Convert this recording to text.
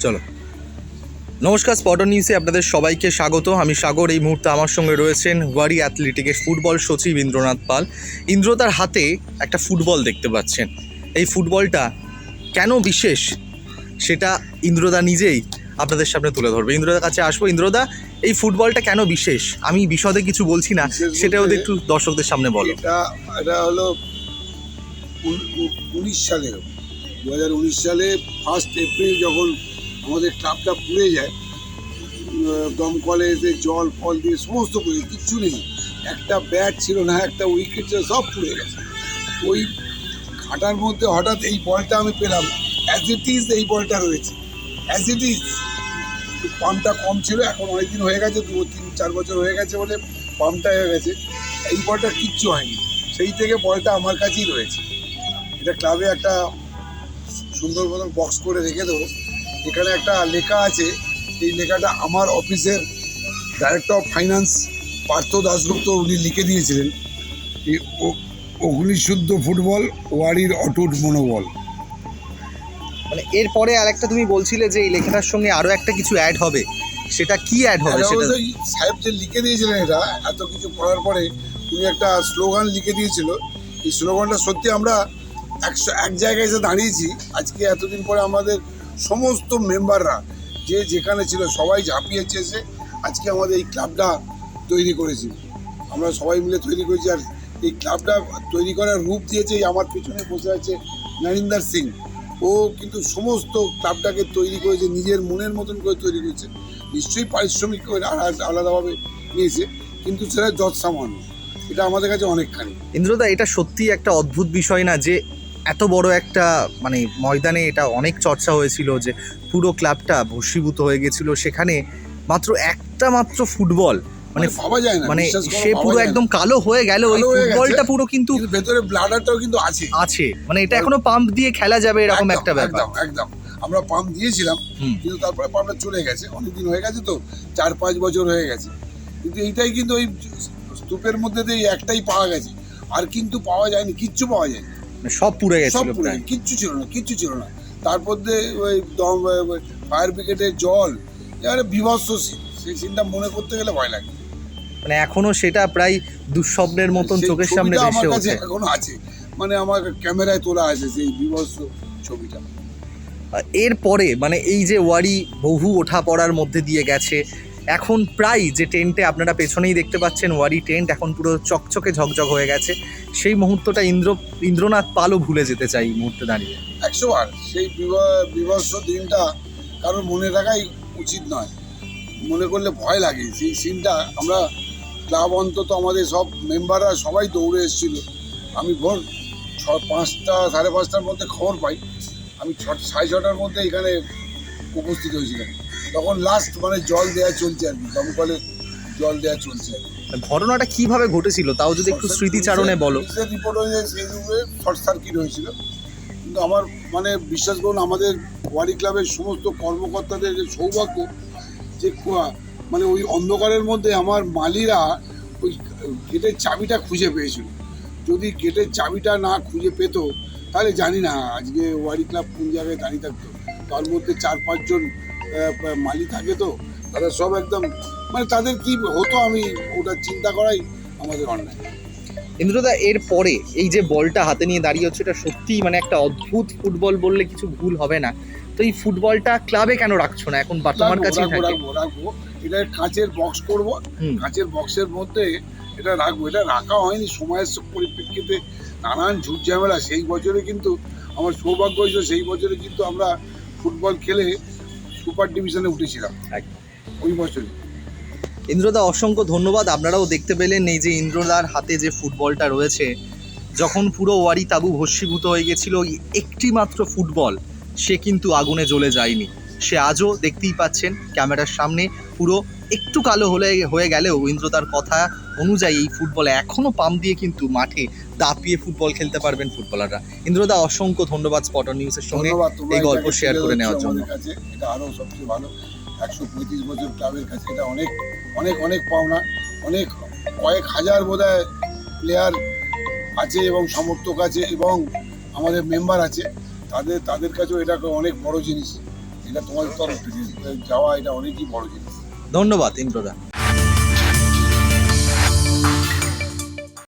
চলো। নমস্কার স্পটন নিউজে আপনাদের সবাইকে স্বাগত। আমি সাগর এই মুহূর্তে আমার সঙ্গে রয়েছেন ওয়ারি অ্যাথলেটিকের ফুটবল সচিব ইন্দ্রনাথ পাল। ইন্দ্র তার হাতে একটা ফুটবল দেখতে পাচ্ছেন। এই ফুটবলটা কেন বিশেষ? সেটা ইন্দ্রদা নিজেই আপনাদের সামনে তুলে ধরবে। ইন্দ্রদার কাছে আসব। ইন্দ্রদা এই ফুটবলটা কেন বিশেষ? আমি বিশদে কিছু বলছি না সেটা ওদের একটু দর্শকদের সামনে বলো। এটা এটা হলো উন- উন- উনিশ সালে দু হাজার উনিশ সালে ফার্স্ট এপ্রিল যখন আমাদের ক্লাবটা পুড়ে যায় দমকলে এসে জল, ফল দিয়ে সমস্ত পুড়ে কিচ্ছু নেই। একটা ব্যাট ছিল না, একটা উইকেট ছিল, সব পুড়ে গেছে। ওই ঘাটার মধ্যে হঠাৎ এই বলটা আমি পেলাম। অ্যাজ ইট ইজ এই বলটা রয়েছে। অ্যাজ ইট ইজ পাম্পটা কম ছিল, এখন অনেকদিন হয়ে গেছে, দু, তিন, চার বছর হয়ে গেছে বলে পাম্পটা হয়ে গেছে। এই বলটা কিচ্ছু হয়নি। সেই থেকে বলটা আমার কাছেই রয়েছে। এটা ক্লাবে একটা সুন্দর মতন বক্স করে রেখে দেবো। এখানে একটা লেখা আছে এই লেখাটা আমার অফিসের director of finance Partha Dasgupta উনি লিখে দিয়েছিলেন। অগ্নিশুদ্ধ ফুটবল ওয়ারির অটুট মনোবল। মানে এরপরে আরেকটা তুমি বলছিলে যে এই লেখাটার সঙ্গে আরও একটা কিছু অ্যাড হবে। সেটা কি অ্যাড হবে সেটা? সাহেব যে লিখে দিয়েছিলেন এটা এত কিছু পড়ার পরে উনি একটা স্লোগান লিখে দিয়েছিল। এই স্লোগানটা সত্যি আমরা একশো এক জায়গায় এসে দাঁড়িয়েছি। আজকে এতদিন পরে আমাদের সমস্ত মেম্বাররা যে যেখানে ছিল সবাই ঝাঁপিয়েছে এসে আজকে আমাদের এই ক্লাবটা তৈরি করেছি। আমরা সবাই মিলে তৈরি করেছি আর এই ক্লাবটা তৈরি করার রূপ দিয়েছে আমার পিছনে বসে আছে নরিন্দর সিং। ও কিন্তু সমস্ত ক্লাবটাকে তৈরি করেছে, নিজের মনের মতন করে তৈরি করেছে। নিশ্চয়ই পারিশ্রমিক করে আলাদাভাবে নিয়েছে, কিন্তু সেটা যৎ সামান্য এটা আমাদের কাছে অনেকখানি। ইন্দ্রদা, এটা সত্যি একটা অদ্ভুত বিষয় না যে এত বড় একটা মানে ময়দানে এটা অনেক চর্চা হয়েছিল যে পুরো ক্লাবটা ভস্মীভূত হয়ে গেছিল। সেখানে মাত্র একটা মাত্র ফুটবল মানে মানে ভাবা যায় না মানে সে পুরো একদম কালো হয়ে গেল ওই ফুটবলটা পুরো কিন্তু ভেতরে ব্লাডারটাও কিন্তু আছে। আছে মানে এটা এখনও পাম্প দিয়ে খেলা যাবে এরকম একটা ব্যাপার। একদম একদম। আমরা পাম্প দিয়েছিলাম কিন্তু তারপরে পাম্পটা চলে গেছে অনেকদিন হয়ে গেছে তো চার পাঁচ বছর হয়ে গেছে। কিন্তু এইটাই কিন্তু ওই স্তূপের মধ্যে দিয়ে একটাই পাওয়া গেছে আর কিন্তু পাওয়া যায়নি কিচ্ছু পাওয়া যায়নি। মানে সব পুড়ে সব গেছিল প্রায়। কিচ্ছু ছিল না কিচ্ছু ছিল না। তারপর দিয়ে ওই দম ফায়ার ব্রিগেডের জল এবারে বিভৎস সিন সেই সিনটা মনে করতে গেলে ভয় লাগে। মানে এখনও সেটা প্রায় দুঃস্বপ্নের মতন চোখের সামনে ভেসে আমার কাছে ওঠে। এখনও আছে। মানে আমার ক্যামেরায় তোলা আছে সেই বিভৎস ছবিটা। এরপরে মানে এই যে ওয়ারি বহু ওঠা পড়ার মধ্যে দিয়ে গেছে এখন প্রায় যে টেন্টে আপনারা পেছনেই দেখতে পাচ্ছেন ওয়ারি টেন্ট, এখন পুরো চকচকে ঝকঝক হয়ে গেছে। সেই মুহূর্তটা ইন্দ্র, ইন্দ্রনাথ পালও ভুলে যেতে চাই এই মুহূর্তে দাঁড়িয়ে। একশো বার সেই বিভ- বিভৎস দিনটা কারোর মনে রাখাই উচিত নয়। মনে করলে ভয় লাগে। সেই সিনটা আমরা, ক্লাব অন্তত আমাদের সব মেম্বাররা সবাই দৌড়ে এসেছিল। আমি ভোর ছ, পাঁচটা, সাড়ে পাঁচটার মধ্যে খবর পাই। আমি ছ, সাড়ে ছটার মধ্যে এখানে উপস্থিত হয়েছিলাম। তখন লাস্ট মানে জল দেওয়া চলছে আর কি দমকলে জল দেওয়া চলছে আর কি। ঘটনাটা কীভাবে ঘটেছিল তাও যদি একটু স্মৃতিচারণে বলো। রিপোর্ট হয়েছে সেই রুমে শর্ট সার্কিট হয়েছিল। কিন্তু আমার মানে বিশ্বাস করুন আমাদের ওয়ারি ক্লাবের সমস্ত কর্মকর্তাদের যে সৌভাগ্য যে মানে ওই অন্ধকারের মধ্যে আমার মালিরা ওই গেটের চাবিটা খুঁজে পেয়েছিল। যদি গেটের চাবিটা না খুঁজে পেতো তাহলে জানি না আজকে ওয়ারি ক্লাব কোন জায়গায় দাঁড়িয়ে থাকতো। তার মধ্যে চার পাঁচজন মালি থাকে তো তারা সব একদম মানে তাদের কি হতো আমি ওটা চিন্তা করাই আমাদের অন্যায়। ইন্দ্রদা এর পরে এই যে বলটা হাতে নিয়ে দাঁড়িয়ে হচ্ছে এটা সত্যিই মানে একটা অদ্ভুত ফুটবল বললে কিছু ভুল হবে না। তো এই ফুটবলটা ক্লাবে কেন রাখছো না? এখন তোমার কাছেই রাখব, রাখব। এটা কাঁচের বক্স করব। কাঁচের বক্সের মধ্যে এটা রাখব। এটা রাখা হয়নি সময়ের পরিপ্রেক্ষিতে নানান ঝুট ঝামেলা। সেই বছরে কিন্তু আমার সৌভাগ্য হয়েছিল সেই বছরে কিন্তু আমরা ফুটবল খেলে সুপার ডিভিশনে উঠেছিলাম। ওই বছরই। ইন্দ্রদা অসংখ্য ধন্যবাদ। আপনারাও দেখতে পেলেন এই যে ইন্দ্রদার হাতে যে ফুটবলটা রয়েছে। যখন পুরো ওয়ারি তাবু ভস্মীভূত হয়ে গেছিল একটি মাত্র ফুটবল সে কিন্তু আগুনে জ্বলে যায়নি। সে আজও দেখতেই পাচ্ছেন ক্যামেরার সামনে পুরো একটু কালো হলে হয়ে গেলেও ইন্দ্রদার কথা অনুযায়ী এই ফুটবল এখনও পাম্প দিয়ে কিন্তু মাঠে দাপিয়ে ফুটবল খেলতে পারবেন ফুটবলাররা। ইন্দ্রদা অসংখ্য ধন্যবাদ স্পটন নিউজের সঙ্গে এই গল্প শেয়ার করে নেওয়ার জন্য। এটা আরও সবচেয়ে ভালো একশো পঁয়ত্রিশ বছর ক্লাবের কাছে এটা অনেক অনেক অনেক পাওনা অনেক কয়েক হাজার বোধহয় প্লেয়ার আছে এবং সমর্থক আছে এবং আমাদের মেম্বার আছে। তাদের তাদের কাছেও এটা অনেক বড় জিনিস। এটা তোমাদের তরফ থেকে যাওয়া এটা অনেকই বড় জিনিস। ধন্যবাদ ইন্দ্রদা।